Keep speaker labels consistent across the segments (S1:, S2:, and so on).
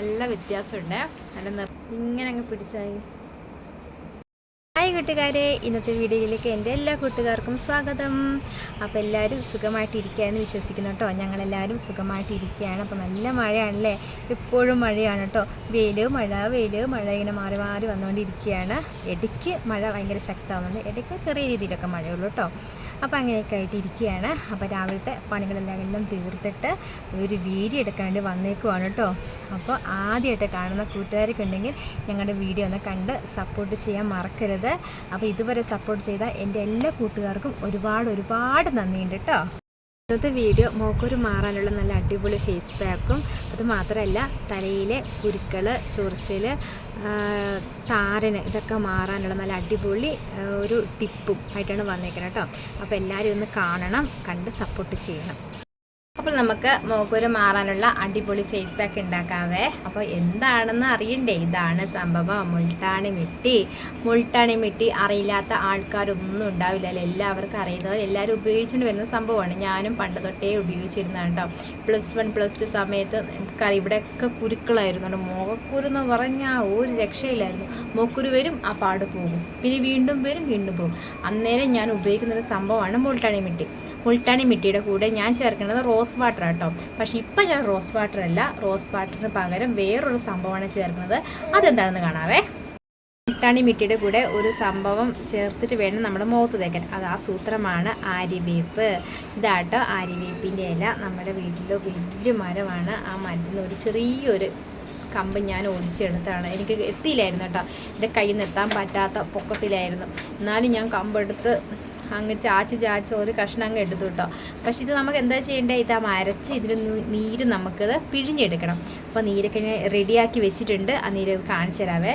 S1: നല്ല വ്യത്യാസമുണ്ട്. നല്ല ഇങ്ങനെ അങ്ങ് പിടിച്ചായി. ഹായ് കൂട്ടുകാരെ ഇന്നത്തെ വീഡിയോയിലേക്ക് എന്റെ എല്ലാ കൂട്ടുകാർക്കും സ്വാഗതം. അപ്പോൾ എല്ലാവരും സുഖമായിട്ടിരിക്കുകയെന്ന് വിശ്വസിക്കുന്നു കേട്ടോ. ഞങ്ങളെല്ലാവരും സുഖമായിട്ടിരിക്കുകയാണ്. അപ്പോൾ നല്ല മഴയാണല്ലേ? എപ്പോഴും മഴയാണ് കേട്ടോ. വെയിൽ മഴ വെയിൽ മഴ ഇങ്ങനെ മാറി മാറി വന്നുകൊണ്ടിരിക്കുകയാണ്. ഇടയ്ക്ക് മഴ ഭയങ്കര ശക്തമാകുന്നുണ്ട് ഇടയ്ക്ക് ചെറിയ രീതിയിലൊക്കെ മഴയുള്ളൂ കേട്ടോ. അപ്പോൾ അങ്ങനെയൊക്കെ ആയിട്ട് ഇരിക്കുകയാണ്. അപ്പോൾ രാവിലത്തെ പണികളെല്ലാം എല്ലാം തീർത്തിട്ട് ഒരു വീഡിയോ എടുക്കാൻ വേണ്ടി വന്നേക്കുവാണ് കേട്ടോ. അപ്പോൾ ആദ്യമായിട്ട് കാണുന്ന കൂട്ടുകാരൊക്കെ ഉണ്ടെങ്കിൽ ഞങ്ങളുടെ വീഡിയോ ഒന്ന് കണ്ട് സപ്പോർട്ട് ചെയ്യാൻ മറക്കരുത്. അപ്പോൾ ഇതുവരെ സപ്പോർട്ട് ചെയ്ത എന്റെ എല്ലാ കൂട്ടുകാർക്കും ഒരുപാട് ഒരുപാട് നന്ദിയുണ്ട് കേട്ടോ. ഇന്നത്തെ വീഡിയോ മോക്കൊരു മാറാനുള്ള നല്ല അടിപൊളി ഫേസ് പാക്കും അത് മാത്രമല്ല തലയിലെ കുരുക്കൾ ചൊറിച്ചിൽ താരന് ഇതൊക്കെ മാറാനുള്ള നല്ല അടിപൊളി ഒരു ടിപ്പും ആയിട്ടാണ് വന്നേക്കുന്നത് കേട്ടോ അപ്പോൾ എല്ലാവരും ഒന്ന് കാണണം കണ്ട് സപ്പോർട്ട് ചെയ്യണം. അപ്പോൾ നമുക്ക് മോക്കൂര് മാറാനുള്ള അടിപൊളി ഫേസ് പാക്ക് ഉണ്ടാക്കാവേ. അപ്പോൾ എന്താണെന്ന് അറിയണ്ടേ? ഇതാണ് സംഭവം. മുൾട്ടാണി മിട്ടി. മുൾട്ടാണി മിട്ടി അറിയില്ലാത്ത ആൾക്കാരൊന്നും ഉണ്ടാവില്ലല്ലോ എല്ലാവർക്കും അറിയുന്നത്. എല്ലാവരും ഉപയോഗിച്ചുകൊണ്ട് വരുന്ന സംഭവമാണ്. ഞാനും പണ്ട് തൊട്ടേ ഉപയോഗിച്ചിരുന്നതാണ് കേട്ടോ പ്ലസ് വൺ പ്ലസ് ടു സമയത്ത് നമുക്കറിയാം ഇവിടെയൊക്കെ കുരുക്കളായിരുന്നു മുഖക്കുരു എന്ന് പറഞ്ഞാൽ ഒരു രക്ഷയില്ലായിരുന്നു. മോക്കുരു വരും ആ പാട് പോകും. പിന്നെ വീണ്ടും വരും വീണ്ടും പോകും. അന്നേരം ഞാൻ ഉപയോഗിക്കുന്ന ഒരു സംഭവമാണ് മുൾട്ടാണി മിട്ടി. മുൾട്ടാണി മിട്ടിയുടെ കൂടെ ഞാൻ ചേർക്കുന്നത് റോസ് വാട്ടർ കേട്ടോ പക്ഷെ ഇപ്പം ഞാൻ റോസ് വാട്ടർ അല്ല റോസ് വാട്ടറിന് പകരം വേറൊരു സംഭവമാണ് ചേർക്കുന്നത്. അതെന്താണെന്ന് കാണാവേ. മുൾട്ടാണി മിട്ടിയുടെ കൂടെ ഒരു സംഭവം ചേർത്തിട്ട് വേണം നമ്മുടെ മുഖത്ത് തേക്കാൻ. അത് ആ സൂത്രമാണ് ആര്യവേപ്പ്. ഇതാട്ടോ ആര്യവേപ്പിന്റെ ഇല. നമ്മുടെ വീട്ടിലെ വലിയ മരമാണ്. ആ മരത്തിൽ നിന്ന് ഒരു ചെറിയൊരു കമ്പ് ഞാൻ ഒടിച്ചെടുത്താണ്. എനിക്ക് എത്തിയില്ലായിരുന്നു കേട്ടോ. എന്റെ കയ്യിൽ നിന്ന് എത്താൻ പറ്റാത്ത പൊക്കത്തിലായിരുന്നു. എന്നാലും ഞാൻ കമ്പെടുത്ത് അങ്ങ് ചാച്ച് ചാച്ച് ഒരു കഷ്ണം അങ്ങ് എടുത്തു കേട്ടോ പക്ഷെ ഇത് നമുക്ക് എന്താ ചെയ്യേണ്ടത് ഇത് മരച്ച് ഇതിൽ നീര് നമുക്കത് പിഴിഞ്ഞെടുക്കണം. അപ്പോൾ നീരൊക്കെ റെഡിയാക്കി വെച്ചിട്ടുണ്ട്. ആ നീര് കാണിച്ചു തരാവേ.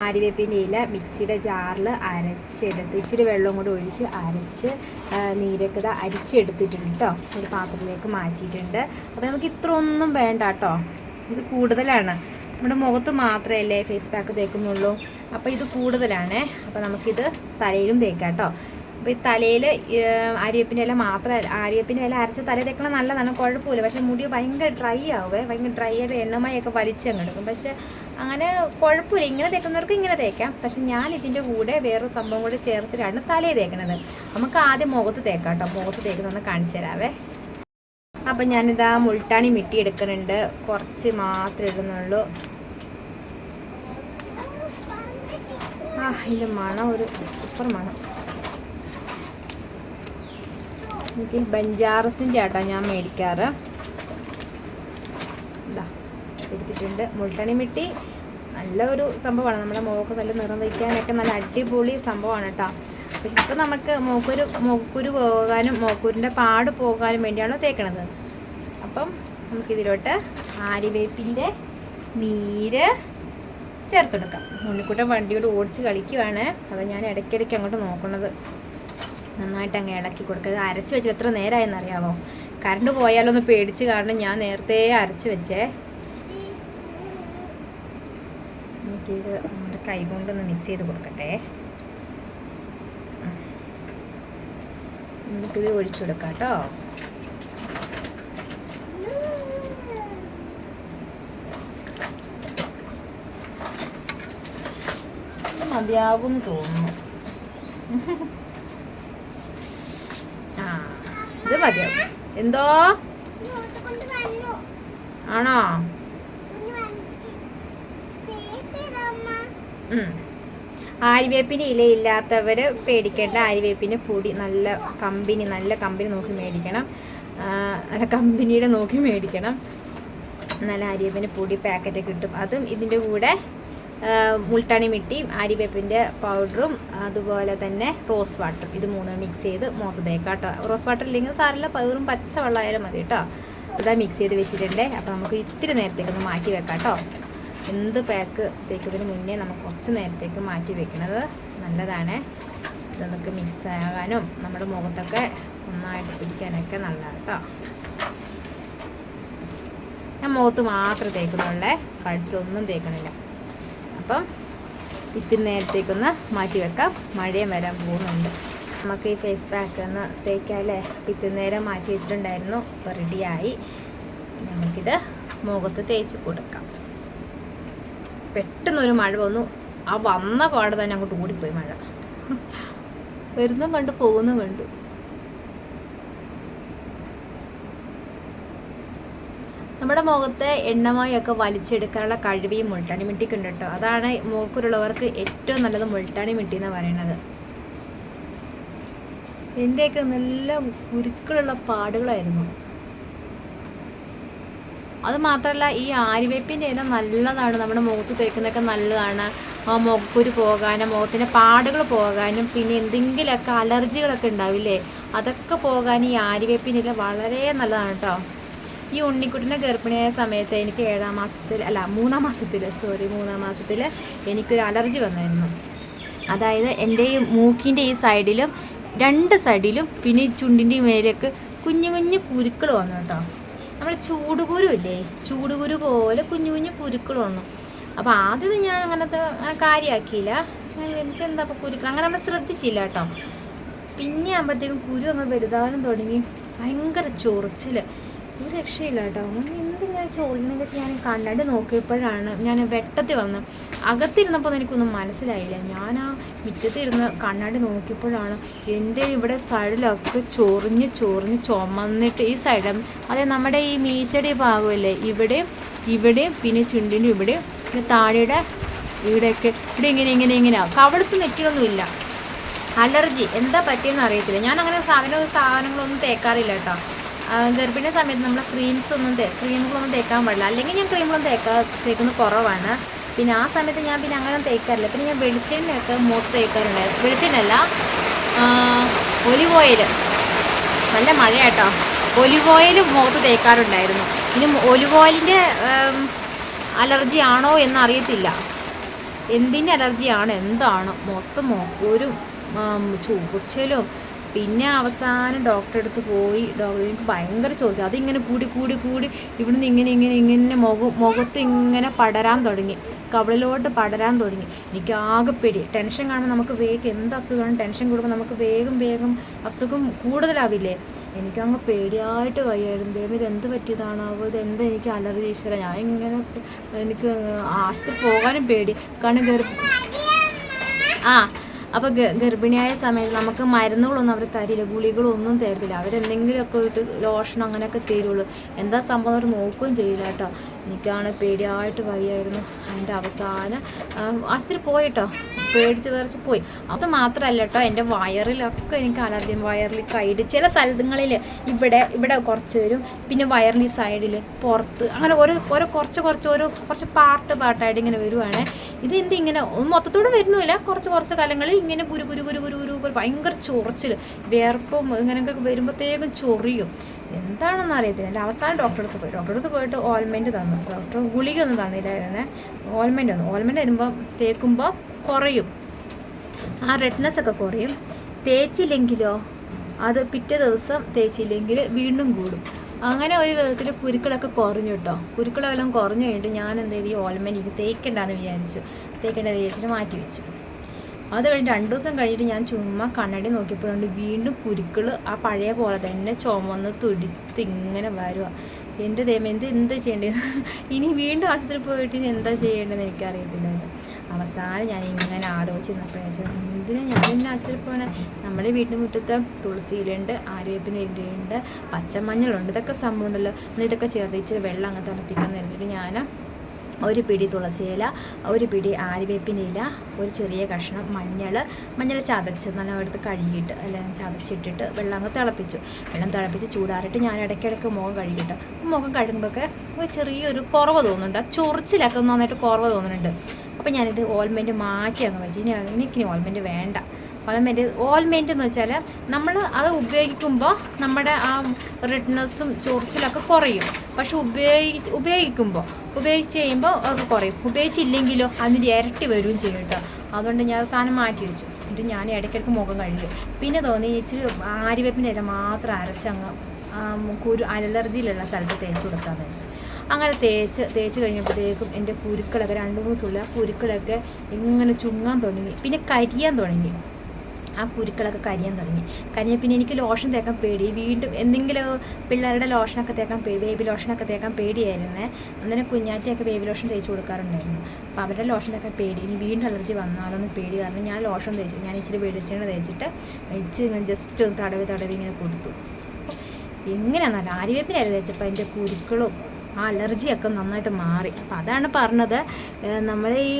S1: ആര്യവേപ്പിന്റെ ഇല മിക്സിയുടെ ജാറിൽ അരച്ചെടുത്ത് ഇത്തിരി വെള്ളം കൂടി ഒഴിച്ച് അരച്ച് നീരൊക്കെ ഇത് അരിച്ചെടുത്തിട്ടുണ്ട് കേട്ടോ ഒരു പാത്രത്തിലേക്ക് മാറ്റിയിട്ടുണ്ട്. അപ്പോൾ നമുക്ക് ഇത്ര ഒന്നും വേണ്ട കേട്ടോ ഇത് കൂടുതലാണ്. നമ്മുടെ മുഖത്ത് മാത്രമല്ലേ ഫേസ് പാക്ക് തേക്കുന്നുള്ളൂ. അപ്പോൾ ഇത് കൂടുതലാണേ. അപ്പോൾ നമുക്കിത് തലയിലും തേക്കാം കേട്ടോ അപ്പോൾ ഈ തലയിൽ ആര്യവേപ്പിന്റെ ഇല മാത്രം ആര്യവേപ്പിന്റെ ഇല അരച്ച തല തേക്കണം നല്ലതാണ്. കുഴപ്പമില്ല. പക്ഷേ മുടി ഭയങ്കര ഡ്രൈ ആവുമേ ഭയങ്കര ഡ്രൈ ആയിട്ട് എണ്ണമയൊക്കെ വലിച്ചങ്ങ് എടുക്കും. പക്ഷേ അങ്ങനെ കുഴപ്പമില്ല. ഇങ്ങനെ തേക്കുന്നവർക്ക് ഇങ്ങനെ തേക്കാം. പക്ഷേ ഞാൻ ഇതിന്റെ കൂടെ വേറൊരു സംഭവം കൂടി ചേർത്തിട്ടാണ് തലയിൽ തേക്കണത്. നമുക്ക് ആദ്യം മുഖത്ത് തേക്കാം കേട്ടോ. മുഖത്ത് തേക്കുന്നൊന്ന് കാണിച്ചു തരാവേ. അപ്പം ഞാനിതാ മുൾട്ടാണി മിട്ടി എടുക്കുന്നുണ്ട്. കുറച്ച് മാത്രമേ ഇടുന്നുള്ളൂ. ആ ഇതിന്റെ മണം ഒരു സൂപ്പർ മണം. എനിക്ക് ബഞ്ചാറസിന്റെ ആട്ടോ ഞാൻ മേടിക്കാറ്. ഇതാ എടുത്തിട്ടുണ്ട്. മുൾട്ടണി മിട്ടി. നല്ല ഒരു സംഭവമാണ്. നമ്മുടെ മുഖത്ത് നല്ല നിറം വയ്ക്കാനൊക്കെ നല്ല അടിപൊളി സംഭവമാണ് കേട്ടോ. പക്ഷെ ഇപ്പം നമുക്ക് മൂക്കൊരു മൂക്കുരു പോകാനും മൂക്കുരിന്റെ പാട് പോകാനും വേണ്ടിയാണ് തേക്കണത്? അപ്പം നമുക്കിതിലോട്ട് ആര്യവേപ്പിന്റെ നീര് ചേർത്തെടുക്കാം. ഉണ്ണിക്കുട്ടൻ വണ്ടിയോട് ഓടിച്ച് കളിക്കുവാണ്. അത് ഞാൻ ഇടയ്ക്കിടയ്ക്ക് അങ്ങോട്ട് നോക്കണത് നന്നായിട്ട് അങ്ങ് ഇളക്കി കൊടുക്കുക. അരച്ച് വെച്ച് എത്ര നേരമായെന്ന് അറിയാമോ കറണ്ട് പോയാലോ ഒന്ന് പേടിച്ച് കാരണം ഞാൻ നേരത്തെ അരച്ച് വെച്ചേ. എനിക്കിത് നമ്മുടെ കൈ കൊണ്ടൊന്ന് മിക്സ് ചെയ്ത് കൊടുക്കട്ടെ. നമുക്കിത് ഒഴിച്ചു കൊടുക്കാം കേട്ടോ. മതിയാകും തോന്നുന്നു ആ ഇത് മതിയാവും എന്തോ? ആണോ? ഉം. ആര്യവേപ്പിന് ഇലയില്ലാത്തവർ പേടിക്കേണ്ട. ആര്യവേപ്പിന് പൊടി നല്ല കമ്പനി നല്ല കമ്പനി നോക്കി മേടിക്കണം. നല്ല കമ്പനിയുടെ നോക്കി മേടിക്കണം. നല്ല ആര്യവേപ്പിന്റെ പൊടി പാക്കറ്റ് കിട്ടും. അതും ഇതിന്റെ കൂടെ മുൾട്ടാണി മിട്ടിയും ആര്യവേപ്പിന്റെ പൗഡറും അതുപോലെ തന്നെ റോസ് വാട്ടറും ഇത് മൂന്നും മിക്സ് ചെയ്ത് മോത്ത് തേക്കാം കേട്ടോ റോസ് വാട്ടർ ഇല്ലെങ്കിൽ സാറില്ല പതിറും പച്ച വെള്ളമായാലും മതി കേട്ടോ. അതാ മിക്സ് ചെയ്ത് വെച്ചിട്ടുണ്ട്. അപ്പോൾ നമുക്ക് ഇത്തിരി നേരത്തേക്കൊന്ന് മാറ്റി വെക്കാം കേട്ടോ. എന്ത് പാക്ക് തേക്കുന്നതിന് മുന്നേ നമുക്ക് കുറച്ച് നേരത്തേക്ക് മാറ്റി വെക്കുന്നത് നല്ലതാണ്. നമുക്ക് മിക്സ് ആകാനും നമ്മുടെ മുഖത്തൊക്കെ നന്നായിട്ട് പിടിക്കാനൊക്കെ നല്ലതാണ് കേട്ടോ. ഞാൻ മുഖത്ത് മാത്രം തേക്കുന്നുള്ളേ. കഴുത്തിലൊന്നും തേക്കണില്ല. അപ്പം ഇത്തിരി നേരത്തേക്കൊന്ന് മാറ്റി വെക്കാം. മഴയും വരാൻ പോകുന്നുണ്ട്. നമുക്ക് ഈ ഫേസ് പാക്ക് ഒന്ന് തേക്കാല്ലേ ഇത്തിരി നേരം മാറ്റി വെച്ചിട്ടുണ്ടായിരുന്നു. ഇപ്പോൾ റെഡിയായി നമുക്കിത് മുഖത്ത് തേച്ച് കൊടുക്കാം. പെട്ടെന്നൊരു മഴ വന്നു. ആ വന്ന പാടെ തന്നെ അങ്ങോട്ട് ഓടിപ്പോയി മഴ. വരുന്നും കണ്ടു പോകുന്നും കണ്ടു. നമ്മുടെ മുഖത്തെ എണ്ണമയൊക്കെ വലിച്ചെടുക്കാനുള്ള കഴിവ് ഈ മുൾട്ടാണി മിട്ടിക്കുണ്ട് കേട്ടോ. അതാണ് മൂക്കുരുള്ളവർക്ക് ഏറ്റവും നല്ലത് മുൾട്ടാണി മിട്ടി എന്ന് പറയുന്നത്. എന്റെയൊക്കെ നല്ല കുരുക്കളുള്ള പാടുകളായിരുന്നു. അത് മാത്രമല്ല ഈ ആര്യവേപ്പിന്റെ ഇല നല്ലതാണ്. നമ്മുടെ മുഖത്ത് തേക്കുന്നതൊക്കെ നല്ലതാണ്. മുഖക്കുരു പോകാനും മുഖത്തിന്റെ പാടുകൾ പോകാനും പിന്നെ എന്തെങ്കിലുമൊക്കെ അലർജികളൊക്കെ ഉണ്ടാവില്ലേ അതൊക്കെ പോകാൻ ഈ ആര്യവേപ്പിന്റെ ഇല വളരെ നല്ലതാണ് കേട്ടോ. ഈ ഉണ്ണിക്കുട്ടിനെ ഗർഭിണിയായ സമയത്ത് എനിക്ക് ഏഴാം മാസത്തിൽ അല്ല മൂന്നാം മാസത്തിൽ സോറി മൂന്നാം മാസത്തിൽ എനിക്കൊരു അലർജി വന്നായിരുന്നു. അതായത് എന്റെ ഈ മൂക്കിന്റെ ഈ സൈഡിലും രണ്ട് സൈഡിലും പിന്നെ ഈ ചുണ്ടിന്റെ മേലേക്ക് കുഞ്ഞു കുഞ്ഞു കുരുക്കൾ വന്നു കേട്ടോ. നമ്മൾ ചൂടുകുരു ഇല്ലേ? ചൂടുകുരു പോലെ കുഞ്ഞു കുഞ്ഞു കുരുക്കൾ വന്നു. അപ്പോൾ ആദ്യം ഞാൻ അങ്ങനത്തെ അങ്ങനെ കാര്യമാക്കിയില്ല എന്താ അപ്പോൾ കുരുക്കൾ? അങ്ങനെ നമ്മൾ ശ്രദ്ധിച്ചില്ല കേട്ടോ. പിന്നെ ആകുമ്പോഴത്തേക്കും കുരു അങ്ങ് വലുതാവാനും തുടങ്ങി. ഭയങ്കര ചൊറിച്ചിൽ രക്ഷയില്ല കേട്ടോ. എന്ത് ഞാൻ ചോദ്യം ഞാൻ കണ്ടിട്ട് നോക്കിയപ്പോഴാണ് ഞാൻ വെട്ടത്തിൽ വന്ന് അകത്തിരുന്നപ്പോൾ എനിക്കൊന്നും മനസ്സിലായില്ല. ഞാൻ ആ മുറ്റത്തിരുന്ന് കണ്ണാടി നോക്കിയപ്പോഴാണ് എന്റെ ഇവിടെ സൈഡിലൊക്കെ ചൊറിഞ്ഞ് ചൊറിഞ്ഞ് ചുമന്നിട്ട് ഈ സൈഡ് അതെ നമ്മുടെ ഈ മീശയുടെ ഭാഗമല്ലേ? ഇവിടെ ഇവിടെ പിന്നെ ചുണ്ടിന്റെ ഇവിടെ പിന്നെ താഴെയുടെ ഇവിടെയൊക്കെ. ഇവിടെ ഇങ്ങനെ ഇങ്ങനെ ഇങ്ങനെ. കവളത്ത് നെറ്റിയൊന്നുമില്ല. അലർജി. എന്താ പറ്റിയെന്ന് അറിയത്തില്ല. ഞാൻ അങ്ങനെ സാധന സാധനങ്ങളൊന്നും തേക്കാറില്ല കേട്ടോ. ഗർഭിണി സമയത്ത് നമ്മൾ ക്രീംസ് ഒന്നും ക്രീമുകളൊന്നും തേക്കാൻ പാടില്ല. അല്ലെങ്കിൽ ഞാൻ ക്രീമുകളൊന്നും തേക്കാ തേക്കുന്നത് കുറവാണ്. പിന്നെ ആ സമയത്ത് ഞാൻ പിന്നെ അങ്ങനെ തേക്കാറില്ല. പിന്നെ ഞാൻ വെളിച്ചെണ്ണയൊക്കെ മുഖത്ത് തേക്കാറുണ്ടായിരുന്നു വെളിച്ചെണ്ണയല്ല ഒലിവ് ഓയിൽ നല്ല മഴയാട്ടോ. ഒലിവ് ഓയിൽ മുഖത്ത് തേക്കാറുണ്ടായിരുന്നു. ഇനി ഒലിവ് ഓയിലിന്റെ അലർജി ആണോ എന്നറിയത്തില്ല എന്തിന്റെ അലർജിയാണ് എന്താണ്. മൊത്തം ഒരു ചൂച്ചലും പിന്നെ അവസാനം ഡോക്ടറെ അടുത്ത് പോയി. ഡോക്ടർ എനിക്ക് ഭയങ്കര ചോദിച്ചു. അതിങ്ങനെ കൂടി കൂടി കൂടി ഇവിടുന്ന് ഇങ്ങനെ ഇങ്ങനെ ഇങ്ങനെ മുഖ മുഖത്ത് ഇങ്ങനെ പടരാൻ തുടങ്ങി. കവളിലോട്ട് പടരാൻ തുടങ്ങി. എനിക്ക് ആകെ പേടി. ടെൻഷൻ കാണുമ്പോൾ നമുക്ക് വേഗം എന്ത് അസുഖമാണ് ടെൻഷൻ കൂടുമ്പോൾ നമുക്ക് വേഗം വേഗം അസുഖം കൂടുതലാവില്ലേ? എനിക്കങ്ങ് പേടിയായിട്ട് വയ്യായിരുന്നു. ദൈവം ഇത് എന്ത് പറ്റിയതാണാവോ? ഇത് എന്ത് എനിക്ക് അലർജി ഈശ്വര ഞാൻ ഇങ്ങനെ എനിക്ക് ആശുപത്രി പോകാനും പേടി. കാരണം കയറി ആ അപ്പോൾ ഗർഭിണിയായ സമയത്ത് നമുക്ക് മരുന്നുകളൊന്നും അവർ തരില്ല ഗുളികളൊന്നും തരത്തില്ല. അവരെന്തെങ്കിലുമൊക്കെ ഇട്ട് ലോഷൻ അങ്ങനെയൊക്കെ തരുള്ളൂ. എന്താ സംഭവം? അവർ നോക്കുകയും ചെയ്യില്ല കേട്ടോ. എനിക്കാണ് പേടിയായിട്ട് വയ്യായിരുന്നു. അതിന്റെ അവസാനം ആശുപത്രി പോയിട്ടോ? പേടിച്ച് പേടിച്ച് പോയി. അത് മാത്രമല്ല കേട്ടോ എന്റെ വയറിലൊക്കെ എനിക്ക് അലർജി വയറിൽ കൈഡ് ചില സ്ഥലങ്ങളിൽ ഇവിടെ ഇവിടെ കുറച്ച് വരും പിന്നെ വയറിന്റെ സൈഡിൽ പുറത്ത് അങ്ങനെ ഓരോ ഓരോ കുറച്ച് കുറച്ച് ഓരോ കുറച്ച് പാർട്ട് പാർട്ടായിട്ട് ഇങ്ങനെ വരുവാണ്. ഇത് എന്ത് ഇങ്ങനെ മൊത്തത്തോടെ വരുന്നില്ല. കുറച്ച് കുറച്ച് കാലങ്ങളിൽ ഇങ്ങനെ ഗുരു ഗുരു ഗുരു ഗുരു ഗുരു കുരു ഭയങ്കര ചൊറിച്ചിൽ വേർപ്പും ഇങ്ങനെയൊക്കെ വരുമ്പോഴത്തേക്കും ചൊറിയും. എന്താണെന്ന് അറിയത്തില്ല. എന്റെ അവസാനം ഡോക്ടറെ അടുത്ത് പോയി. ഡോക്ടറെ അടുത്ത് പോയിട്ട് ഓയിൽമെന്റ് തന്നു. ഡോക്ടർ ഗുളിക ഒന്നും തന്നില്ലായിരുന്നേ ഓയിൽമെന്റ് തന്നു ഓയിൽമെന്റ് വരുമ്പോൾ തേക്കുമ്പോൾ കുറയും. ആ റെഡ്നെസ് ഒക്കെ കുറയും. തേച്ചില്ലെങ്കിലോ? അത് പിറ്റേ ദിവസം തേച്ചില്ലെങ്കിൽ വീണ്ടും കൂടും. അങ്ങനെ ഒരു വിധത്തിൽ കുരുക്കളൊക്കെ കുറഞ്ഞു കേട്ടോ കുരുക്കളെല്ലാം കുറഞ്ഞു കഴിഞ്ഞിട്ട് ഞാൻ എന്ത് ചെയ്തു ഈ ഓൾമെന്റ് ഇത് തേക്കണ്ടെന്ന് വിചാരിച്ചു. തേക്കേണ്ട വിചാരിച്ചിട്ട് മാറ്റി വെച്ചു. അത് കഴിഞ്ഞ് രണ്ടു ദിവസം കഴിഞ്ഞിട്ട് ഞാൻ ചുമ്മാ കണ്ണടി നോക്കിയപ്പോഴുണ്ട് വീണ്ടും കുരുക്കൾ ആ പഴയ പോലെ തന്നെ ചുമന്ന് തുടിത്ത് ഇങ്ങനെ വരുക എന്റെ ദൈവം എന്ത് എന്ത് ചെയ്യേണ്ടത് ഇനി വീണ്ടും ആശുപത്രി പോയിട്ട് ഇനി എന്താ ചെയ്യേണ്ടതെന്ന് എനിക്കറിയത്തില്ലായിരുന്നു അവസാനം ഞാൻ ഇങ്ങനെ ആലോചിച്ച് നിന്നപ്പോൾ എന്തിനാ ഞാൻ ഇന്ന ആശുപത്രി പോകണേ നമ്മുടെ വീട്ടിന് മുറ്റത്ത് തുളസിയിലുണ്ട് ഇലയുണ്ട് പച്ചമഞ്ഞളുണ്ട് ഇതൊക്കെ സംഭവം ഉണ്ടല്ലോ ഇന്ന് ഇതൊക്കെ ചേർത്ത് ഇച്ചിരി വെള്ളം അങ്ങ് തിളപ്പിക്കാൻ നേരിട്ട് ഞാൻ ഒരു പിടി തുളസിയില ഒരു പിടി ആര്യവേപ്പിന്റെ ഇല ഒരു ചെറിയ കഷ്ണം മഞ്ഞൾ മഞ്ഞൾ ചതച്ച് നല്ല എടുത്ത് കഴുകിയിട്ട് അല്ലെങ്കിൽ ചതച്ചിട്ടിട്ട് വെള്ളം അങ്ങ് തിളപ്പിച്ചു. വെള്ളം തിളപ്പിച്ച് ചൂടാറിയിട്ട് ഞാൻ ഇടയ്ക്കിടയ്ക്ക് മുഖം കഴുകിയിട്ട്. മുഖം കഴുകുമ്പോഴൊക്കെ ഒരു ചെറിയൊരു കുറവ് തോന്നുന്നുണ്ട്. ആ ചൊറിച്ചിലൊക്കെ നന്നായിട്ട് കുറവ് തോന്നുന്നുണ്ട്. അപ്പോൾ ഞാനിത് ഓൾമെന്റ് മാറ്റി അങ്ങ് വെച്ചു. ഇനി എനിക്കിനി ഓൾമെന്റ് വേണ്ട. ഓൾമെന്റ് ഓൾമെന്റ് എന്ന് വെച്ചാൽ നമ്മൾ അത് ഉപയോഗിക്കുമ്പോൾ നമ്മുടെ ആ റെഡ്നെസ്സും ചൊറിച്ചിലൊക്കെ കുറയും. പക്ഷെ ഉപയോഗി ഉപയോഗിക്കുമ്പോൾ ഉപയോഗിച്ച് കഴിയുമ്പോൾ അത് കുറയും. ഉപയോഗിച്ചില്ലെങ്കിലോ അതിന്റെ ഇരട്ടി വരുകയും ചെയ്യും കേട്ടോ. അതുകൊണ്ട് ഞാൻ സാധനം മാറ്റി വെച്ചു. എന്നിട്ട് ഞാൻ ഇടയ്ക്കിടയ്ക്ക് മുഖം കഴുകി. പിന്നെ തോന്നി ഇച്ചിരി ആര്യവേപ്പിന്റെ ഇല മാത്രം അരച്ചങ്ങ് കുരു അലർജിയിലുള്ള സ്ഥലത്ത് തേച്ച് കൊടുത്താൽ മതി. അങ്ങനെ തേച്ച് തേച്ച് കഴിഞ്ഞപ്പോഴത്തേക്കും എന്റെ കുരുക്കളൊക്കെ രണ്ട് മൂന്ന് സുള്ള കുരുക്കളൊക്കെ ഇങ്ങനെ ചുങ്ങാൻ തുടങ്ങി. പിന്നെ കരിയാൻ തുടങ്ങി. ആ കുരുക്കളൊക്കെ കരിയാൻ തുടങ്ങി. കരിഞ്ഞ പിന്നെ എനിക്ക് ലോഷൻ തേക്കാൻ പേടി. വീണ്ടും എന്തെങ്കിലും പിള്ളേരുടെ ലോഷനൊക്കെ തേക്കാൻ പേടി ബേബി ലോഷനൊക്കെ തേക്കാൻ പേടിയായിരുന്നേ. അന്നേരം കുഞ്ഞാറ്റിയൊക്കെ ബേബി ലോഷൻ തേച്ച് കൊടുക്കാറുണ്ടായിരുന്നു. അപ്പോൾ അവരുടെ ലോഷൻ തേക്കാൻ പേടി. ഇനി വീണ്ടും അലർജി വന്നാലൊന്ന് പേടി. കാരണം ഞാൻ ലോഷൻ തേച്ചു ഞാൻ ഇച്ചിരി വെളിച്ചെണ്ണ തേച്ചിട്ട് ഇച്ചിരി ജസ്റ്റ് ഒന്ന് തടവി തടവി ഇങ്ങനെ കൊടുത്തു. എങ്ങനെയാണെന്നല്ല ആര്യവേപ്പിനായിരുന്നു തേച്ചപ്പോൾ അതിന്റെ കുരുക്കളും ആ അലർജിയൊക്കെ നന്നായിട്ട് മാറി. അപ്പം അതാണ് പറഞ്ഞത്. നമ്മൾ ഈ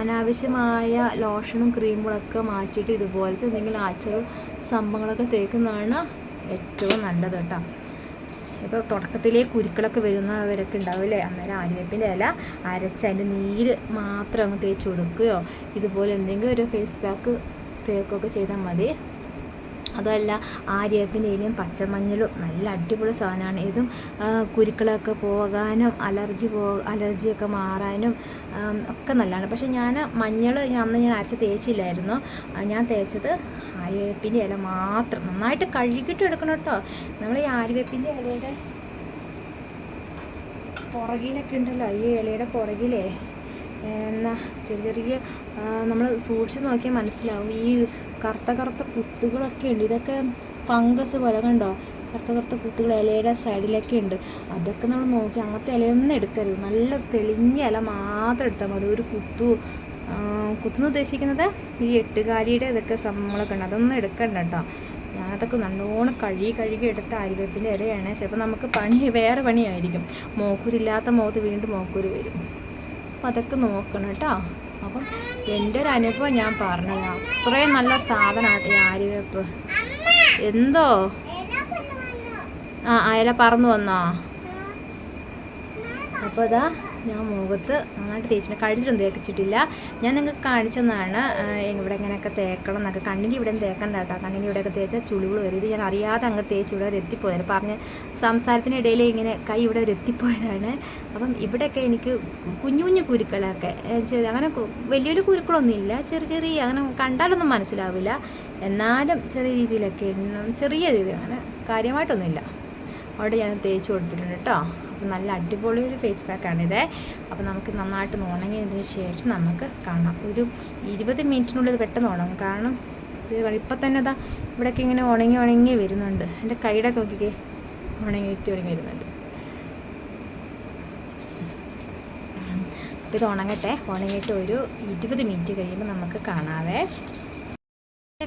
S1: അനാവശ്യമായ ലോഷനും ക്രീമുകളൊക്കെ മാറ്റിയിട്ട് ഇതുപോലത്തെ എന്തെങ്കിലും ആച്ചറും സംഭവങ്ങളൊക്കെ തേക്കുന്നതാണ് ഏറ്റവും നല്ലത് കേട്ടോ. ഇപ്പോൾ തുടക്കത്തിലേ കുരുക്കളൊക്കെ വരുന്നവരൊക്കെ ഉണ്ടാവില്ലേ അന്നേരം ആര്യവേപ്പിന്റെ ഇല അരച്ച് അതിന്റെ നീര് മാത്രം അങ്ങ് തേച്ച് കൊടുക്കുകയോ ഇതുപോലെ എന്തെങ്കിലും ഒരു ഫേസ് പാക്ക് തേക്കുകയൊക്കെ ചെയ്താൽ മതി. അതല്ല ആര്യവേപ്പിന്റെ ഇലയും പച്ചമഞ്ഞളും നല്ല അടിപൊളി സാധനമാണ്. ഇതും കുരുക്കളൊക്കെ പോകാനും അലർജി പോ അലർജിയൊക്കെ മാറാനും ഒക്കെ നല്ലതാണ്. പക്ഷെ ഞാൻ മഞ്ഞൾ അന്ന് ഞാൻ അരച്ച് തേച്ചില്ലായിരുന്നു. ഞാൻ തേച്ചത് ആര്യവേപ്പിന്റെ ഇല മാത്രം. നന്നായിട്ട് കഴുകിയിട്ട് എടുക്കണം കേട്ടോ. നമ്മൾ ഈ ആര്യവേപ്പിന്റെ ഇലയുടെ പുറകിലൊക്കെ ഉണ്ടല്ലോ ഈ ഇലയുടെ പുറകിലേ. എന്നാ ചെറിയ ചെറിയ നമ്മൾ സൂക്ഷിച്ച് നോക്കിയാൽ മനസ്സിലാവും. ഈ കറുത്ത കറുത്ത കുത്തുകളൊക്കെ ഉണ്ട്. ഇതൊക്കെ ഫംഗസ് പോലെ കണ്ടോ? കറുത്ത കറുത്ത കുത്തുകൾ ഇലയുടെ സൈഡിലൊക്കെ ഉണ്ട്. അതൊക്കെ നമ്മൾ നോക്കി അങ്ങനത്തെ ഇലയൊന്നും എടുക്കരുത്. നല്ല തെളിഞ്ഞ ഇല മാത്രം എടുത്താൽ മതി. ഒരു കുത്തു കുത്തുന്ന ഉദ്ദേശിക്കുന്നത് ഈ എട്ടുകാലിയുടെ ഇതൊക്കെ സംഭവങ്ങളൊക്കെ ഉണ്ട്. അതൊന്നും എടുക്കണ്ട കേട്ടോ. ഞാനതൊക്കെ നല്ലോണം കഴുകി കഴുകി എടുത്ത അരിവേപ്പിന്റെ ഇലയാണ്. ചിലപ്പോൾ നമുക്ക് പണി വേറെ പണിയായിരിക്കും. മോക്കൂരില്ലാത്ത മുഖത്ത് വീണ്ടും മോക്കൂര് വരും. അപ്പം അതൊക്കെ നോക്കണം കേട്ടോ. അപ്പം എന്റെ ഒരു അനുഭവം ഞാൻ പറഞ്ഞത്. അത്രയും നല്ല സാധനമാണ് ഈ ആര്യവേപ്പ് എന്തോ? ആ അയല പറന്നു വന്നോ? അപ്പോൾ അതാ ഞാൻ മുഖത്ത് നന്നായിട്ട് തേച്ചിട്ട് കഴിഞ്ഞിട്ടും തേക്കിച്ചിട്ടില്ല. ഞാൻ നിങ്ങൾക്ക് കാണിച്ചതാണ് ഇവിടെ ഇങ്ങനെയൊക്കെ തേക്കണം എന്നൊക്കെ. കണ്ണിന്റെ ഇവിടെ തേക്കണ്ട കേട്ടോ. കണ്ണിന്റെ ഇവിടെയൊക്കെ തേച്ചാൽ ചുളിവ് വരും. ഞാൻ അറിയാതെ അങ്ങ് തേച്ച് ഇവിടെ വരെ എത്തിപ്പോയത് പറഞ്ഞ് സംസാരത്തിനിടയിൽ ഇങ്ങനെ കൈ ഇവിടെ വരെ എത്തിപ്പോയതാണ്. അപ്പം ഇവിടെയൊക്കെ എനിക്ക് കുഞ്ഞു കുഞ്ഞു കുരുക്കളൊക്കെ ചെറിയ അങ്ങനെ വലിയൊരു കുരുക്കളൊന്നും ഇല്ല ചെറിയ ചെറിയ അങ്ങനെ കണ്ടാലൊന്നും മനസ്സിലാവില്ല. എന്നാലും ചെറിയ രീതിയിലൊക്കെ. ചെറിയ രീതിയിൽ അങ്ങനെ കാര്യമായിട്ടൊന്നുമില്ല. അവിടെ ഞാൻ തേച്ച് കൊടുത്തിട്ടുണ്ട് കേട്ടോ. അപ്പം നല്ല അടിപൊളി ഒരു ഫേസ് പാക്കാണിത് അപ്പോൾ നമുക്ക് നന്നായിട്ട് ഉണങ്ങിയതിന് ശേഷം നമുക്ക് കാണാം. ഒരു ഇരുപത് മിനിറ്റിനുള്ളിൽ പെട്ടെന്ന് ഉണങ്ങും. കാരണം ഇപ്പം തന്നെ ഇതാ ഇവിടെയൊക്കെ ഇങ്ങനെ ഉണങ്ങി ഉണങ്ങി വരുന്നുണ്ട്. എന്റെ കൈയുടെ നോക്കിക്ക് ഉണങ്ങിയിട്ട് ഉണങ്ങി വരുന്നുണ്ട്. അപ്പോൾ ഇത് ഉണങ്ങട്ടെ. ഉണങ്ങിയിട്ട് ഒരു ഇരുപത് മിനിറ്റ് കഴിയുമ്പോൾ നമുക്ക് കാണാവേ.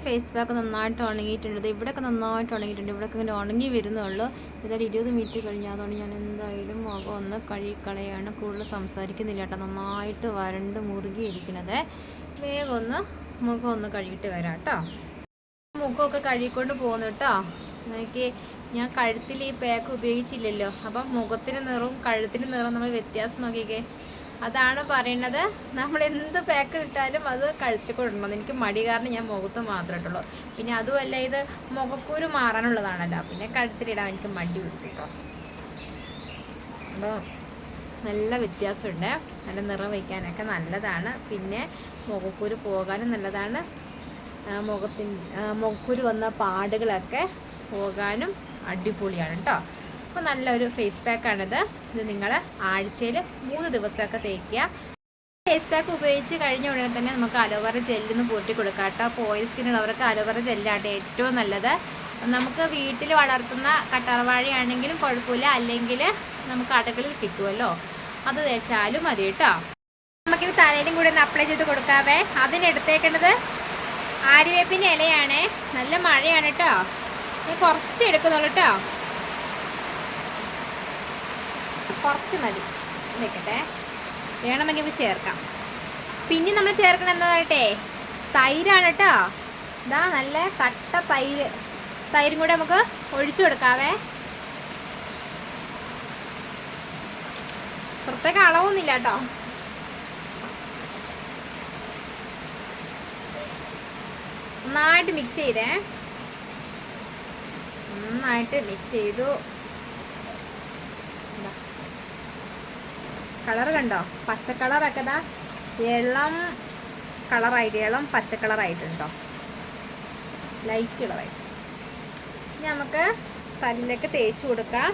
S1: ഫേസ് പാക്ക് നന്നായിട്ട് ഉണങ്ങിയിട്ടുണ്ട്. ഇവിടെയൊക്കെ നന്നായിട്ട് ഉണങ്ങിയിട്ടുണ്ട്. ഇവിടെയൊക്കെ ഇങ്ങനെ ഉണങ്ങി വരുന്നുള്ളൂ. ഏതായാലും ഇരുപത് മിനിറ്റ് കഴിഞ്ഞാൽ അതുകൊണ്ട് ഞാൻ എന്തായാലും മുഖം ഒന്ന് കഴുകിക്കളയാണ്. കൂടുതൽ സംസാരിക്കുന്നില്ല കേട്ടോ. നന്നായിട്ട് വരണ്ട് മുറുകിയിരിക്കുന്നത്. വേഗം ഒന്ന് മുഖം ഒന്ന് കഴുകിയിട്ട് വരാം കേട്ടോ. മുഖമൊക്കെ കഴുകിക്കൊണ്ട് പോകുന്നു കേട്ടോ. എനിക്ക് ഞാൻ കഴുത്തിൽ ഈ പാക്ക് ഉപയോഗിച്ചില്ലല്ലോ. അപ്പം മുഖത്തിന് നിറവും കഴുത്തിന് നിറവും നമ്മൾ വ്യത്യാസം നോക്കിക്കേ. അതാണ് പറയണത് നമ്മൾ എന്ത് പാക്ക് ഇട്ടാലും അത് കഴുത്തിൽ കൊടുക്കണം എനിക്ക് മടി കാരണം ഞാൻ മുഖത്ത് മാത്രമേ ഇട്ടുള്ളൂ. പിന്നെ അതുമല്ല ഇത് മുഖക്കൂര് മാറാനുള്ളതാണല്ലോ. പിന്നെ കഴുത്തിലിടാൻ എനിക്ക് മടി പിടിക്കും കേട്ടോ. അപ്പോൾ നല്ല വ്യത്യാസമുണ്ട്. നല്ല നിറം വയ്ക്കാനൊക്കെ നല്ലതാണ്. പിന്നെ മുഖക്കൂര് പോകാനും നല്ലതാണ്. മുഖത്തിൻ മുഖക്കുരു വന്ന പാടുകളൊക്കെ പോകാനും അടിപൊളിയാണ് കേട്ടോ. അപ്പോൾ നല്ലൊരു ഫേസ് പാക്കാണിത് ഇത് നിങ്ങൾ ആഴ്ചയിൽ മൂന്ന് ദിവസമൊക്കെ തേക്കുക. ഫേസ് പാക്ക് ഉപയോഗിച്ച് കഴിഞ്ഞ ഉടനെ തന്നെ നമുക്ക് അലോവേറ ജെല്ലിന്ന് പൂട്ടി കൊടുക്കാം കേട്ടോ. അപ്പോൾ ഓയിൽ സ്കിന്നുള്ളവർക്ക് അലോവേറ ജെല്ലാണ് ഏറ്റവും നല്ലത്. നമുക്ക് വീട്ടിൽ വളർത്തുന്ന കട്ടറവാഴയാണെങ്കിലും കുഴപ്പമില്ല. അല്ലെങ്കിൽ നമുക്ക് കടകളിൽ കിട്ടുമല്ലോ അത് തേച്ചാലും മതി കേട്ടോ. നമുക്കിത് തലയിലും കൂടി ഒന്ന് അപ്ലൈ ചെയ്ത് കൊടുക്കാവേ. അതിനെടുത്തേക്കേണ്ടത് ആര്യവേപ്പിന്റെ ഇലയാണ്. നല്ല മഴയാണ് കേട്ടോ. കുറച്ച് എടുക്കുന്നുള്ളൂ കേട്ടോ. കുറച്ച് മതി. വെക്കട്ടെ വേണമെങ്കിൽ ഇത് ചേർക്കാം. പിന്നെ നമ്മൾ ചേർക്കണം എന്താട്ടെ തൈരാണ് കേട്ടോ. ഇതാ നല്ല കട്ട തൈര്. തൈരും കൂടെ നമുക്ക് ഒഴിച്ചു കൊടുക്കാവേ. പ്രത്യേക അളവൊന്നുമില്ല കേട്ടോ. നന്നായിട്ട് മിക്സ് ചെയ്തേ. നന്നായിട്ട് മിക്സ് ചെയ്തു. കളർ കണ്ടോ? പച്ച കളറൊക്കെ ഇതാ ഇളം കളറായിട്ട് ഇളം പച്ച കളറായിട്ടുണ്ടോ? ലൈറ്റ് കളറായിട്ട്. ഇനി നമുക്ക് തലയിലേക്ക് തേച്ച് കൊടുക്കാം.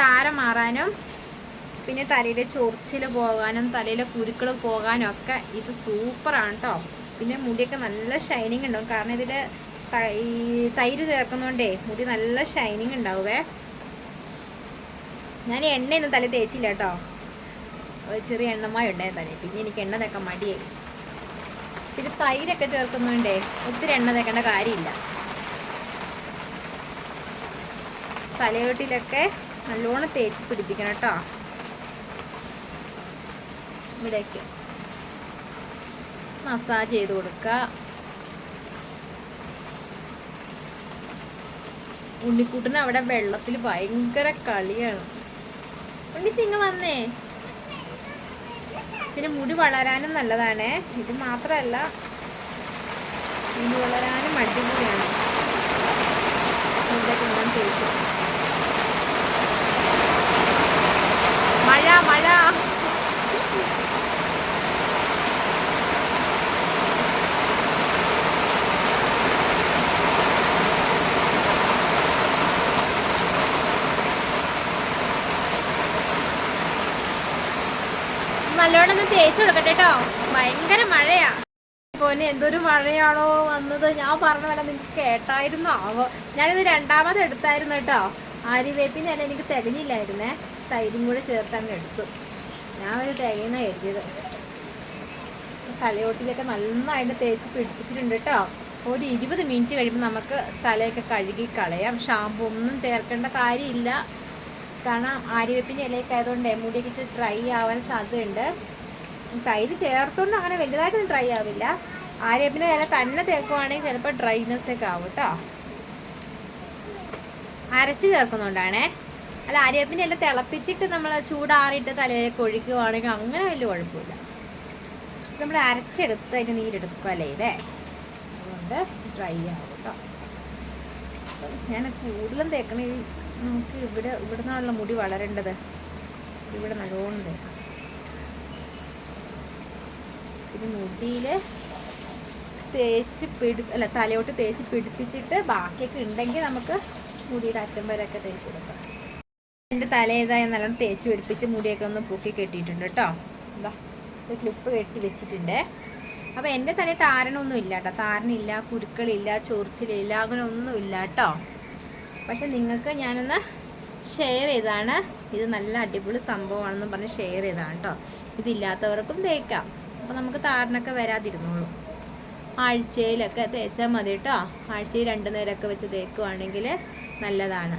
S1: താരം മാറാനും പിന്നെ തലയിലെ ചൊറിച്ചിൽ പോകാനും തലയിലെ കുരുക്കൾ പോകാനും ഒക്കെ ഇത് സൂപ്പറാണ് കേട്ടോ പിന്നെ മുടിയൊക്കെ നല്ല ഷൈനിങ് ഉണ്ടാവും. കാരണം ഇതിൽ തൈര് ചേർക്കുന്നതുകൊണ്ടേ മുടി നല്ല ഷൈനിങ് ഉണ്ടാവുമേ ഞാൻ എണ്ണയൊന്നും തല തേച്ചില്ല കേട്ടോ ചെറിയ എണ്ണമായി ഉണ്ടായിരുന്നെ പിന്നെ എനിക്ക് എണ്ണ തേക്കാൻ മടിയായി. പിന്നെ തൈരൊക്കെ ചേർക്കുന്നതുകൊണ്ടേ ഒത്തിരി എണ്ണ തേക്കേണ്ട കാര്യമില്ല. തലയോട്ടിലൊക്കെ നല്ലോണം തേച്ച് പിടിപ്പിക്കണം കേട്ടോ. ഇവിടേക്ക് മസാജ് ചെയ്ത് കൊടുക്കുക ഉണ്ണിക്കൂട്ടിന് അവിടെ വെള്ളത്തിൽ ഭയങ്കര കളിയാണ്. ഉണ്ണി സിംഗ് വന്നേ. പിന്നെ മുടി വളരാനും നല്ലതാണ്. ഇത് മാത്രമല്ല മുടി വളരാനും അടിപൊളിയാണ്. ഇതൊക്കെ ഞാൻ മഴ മഴ നല്ലോണം ഒന്ന് തേച്ച് കേട്ടോ. ഭയങ്കര മഴയാ. പോലെ എന്തൊരു മഴയാണോ വന്നത്? ഞാൻ പറഞ്ഞ പോലെ നിങ്ങൾക്ക് കേട്ടായിരുന്നു. ആവോ. ഞാനിത് രണ്ടാമത് എടുത്തായിരുന്നു കേട്ടോ. ആര്യവേപ്പിന്റെ അല്ല എനിക്ക് തികഞ്ഞില്ലായിരുന്നേ. തൈരും കൂടെ ചേർത്ത് അങ്ങ് എടുത്തു. ഞാൻ ഒരു തികയുന്ന എഴുതിയത് തലയോട്ടിലൊക്കെ നന്നായിട്ട് തേച്ച് പിടിപ്പിച്ചിട്ടുണ്ട് കേട്ടോ. ഒരു ഇരുപത് മിനിറ്റ് കഴിയുമ്പോൾ നമുക്ക് തലയൊക്കെ കഴുകി കളയാം. ഷാമ്പു ഒന്നും ചേർക്കേണ്ട കാര്യമില്ല. കാരണം ആര്യവേപ്പിന്റെ ഇലയൊക്കെ ആയതുകൊണ്ട് മുടിയൊക്കെ ഡ്രൈ ആവാൻ സാധ്യതയുണ്ട്. തൈര് ചേർത്തുകൊണ്ട് അങ്ങനെ വലുതായിട്ടൊന്നും ഡ്രൈ ആവില്ല. ആര്യവേപ്പിന്റെ ഇല തന്നെ തേക്കുവാണെങ്കിൽ ചിലപ്പോൾ ഡ്രൈനെസ് ഒക്കെ ആവും കേട്ടോ അരച്ച് ചേർക്കുന്നുണ്ടാണേ. അല്ല ആര്യവേപ്പിന്റെ ഇല തിളപ്പിച്ചിട്ട് നമ്മൾ ചൂടാറിയിട്ട് തലയിലേക്ക് ഒഴിക്കുവാണെങ്കിൽ അങ്ങനെ വലിയ കുഴപ്പമില്ല. നമ്മൾ അരച്ചെടുത്ത് അതിന്റെ നീരെടുക്കുകയല്ലേ ഇതേ? അതുകൊണ്ട് ഡ്രൈ ആവും കേട്ടോ ഞാൻ കൂടുതലും തേക്കണ നമുക്ക് ഇവിടെ ഇവിടെ നിന്നുള്ള മുടി വളരേണ്ടത്. ഇവിടെ നല്ലോണം തേക്കാം ഇത് മുടിയിൽ തേച്ച് പിടി അല്ല തലയോട്ട് തേച്ച് പിടിപ്പിച്ചിട്ട് ബാക്കിയൊക്കെ ഉണ്ടെങ്കിൽ നമുക്ക് മുടിയുടെ അറ്റം വരെയൊക്കെ തേച്ച് കൊടുക്കാം. എന്റെ തലേതായ നല്ലോണം തേച്ച് പിടിപ്പിച്ച് മുടിയൊക്കെ ഒന്ന് പൊക്കി കെട്ടിയിട്ടുണ്ട് കേട്ടോ. എന്താ ഒരു ക്ലിപ്പ് കെട്ടി വെച്ചിട്ടുണ്ട്. അപ്പോൾ എന്റെ തലയിൽ താരനൊന്നും ഇല്ല കേട്ടോ. താരനില്ല കുരുക്കളില്ല ചൊറിച്ചിലില്ല അങ്ങനെ ഒന്നും ഇല്ല കേട്ടോ. പക്ഷെ നിങ്ങൾക്ക് ഞാനൊന്ന് ഷെയർ ചെയ്താണ്. ഇത് നല്ല അടിപൊളി സംഭവമാണെന്ന് പറഞ്ഞ് ഷെയർ ചെയ്താണ് കേട്ടോ. ഇതില്ലാത്തവർക്കും തേക്കാം. അപ്പോൾ നമുക്ക് താരനൊക്കെ വരാതിരുന്നോളൂ. ആഴ്ചയിലൊക്കെ തേച്ചാൽ മതി കേട്ടോ ആഴ്ചയിൽ രണ്ട് നേരമൊക്കെ വെച്ച് തേക്കുവാണെങ്കിൽ നല്ലതാണ്.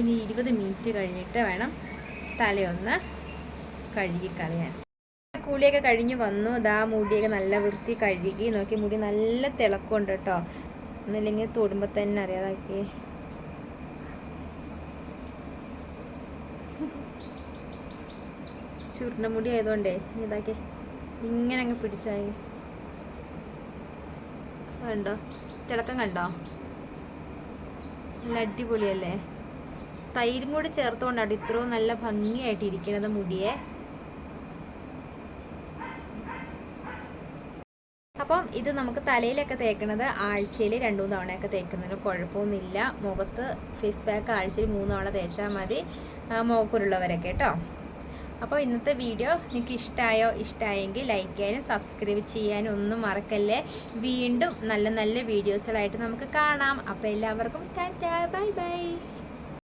S1: ഇനി ഇരുപത് മിനിറ്റ് കഴിഞ്ഞിട്ട് വേണം തലയൊന്ന് കഴുകിക്കളയാൻ കുളിയൊക്കെ കഴിഞ്ഞ് വന്നു. ഇതാ മുടിയൊക്കെ നല്ല വൃത്തി കഴുകി. നോക്കി മുടി നല്ല തിളക്കമുണ്ട് കേട്ടോ ഒന്നില്ലെങ്കിൽ തൊടുമ്പോൾ തന്നെ അറിയാതാക്കി ചുരുണ്ട മുടി ആയതുകൊണ്ടേ ഇതാക്കി. ഇങ്ങനെ അങ്ങ് പിടിച്ചായി. കണ്ടോ? തിളക്കം കണ്ടോ? നല്ല അടിപൊളിയല്ലേ? തൈരും കൂടി ചേർത്തുകൊണ്ടാണ് ഇത്രയും നല്ല ഭംഗിയായിട്ട് ഇരിക്കണത് മുടിയെ. അപ്പം ഇത് നമുക്ക് തലയിലൊക്കെ തേക്കുന്നത് ആഴ്ചയിൽ രണ്ടു മൂന്ന് തവണയൊക്കെ തേക്കുന്നതിന് കുഴപ്പമൊന്നുമില്ല. മുഖത്ത് ഫേസ് പാക്ക് ആഴ്ചയിൽ മൂന്ന് തവണ തേച്ചാൽ മതി. മുഖക്കുരുള്ളവരൊക്കെ കേട്ടോ. അപ്പോൾ ഇന്നത്തെ വീഡിയോ നിങ്ങൾക്ക് ഇഷ്ടമായോ? ഇഷ്ടമായെങ്കിൽ ലൈക്ക് ചെയ്യാനും സബ്സ്ക്രൈബ് ചെയ്യാനും ഒന്നും മറക്കല്ലേ? വീണ്ടും നല്ല നല്ല വീഡിയോസുകളായിട്ട് നമുക്ക് കാണാം. അപ്പോൾ എല്ലാവർക്കും ടാറ്റാ ബൈ ബൈ.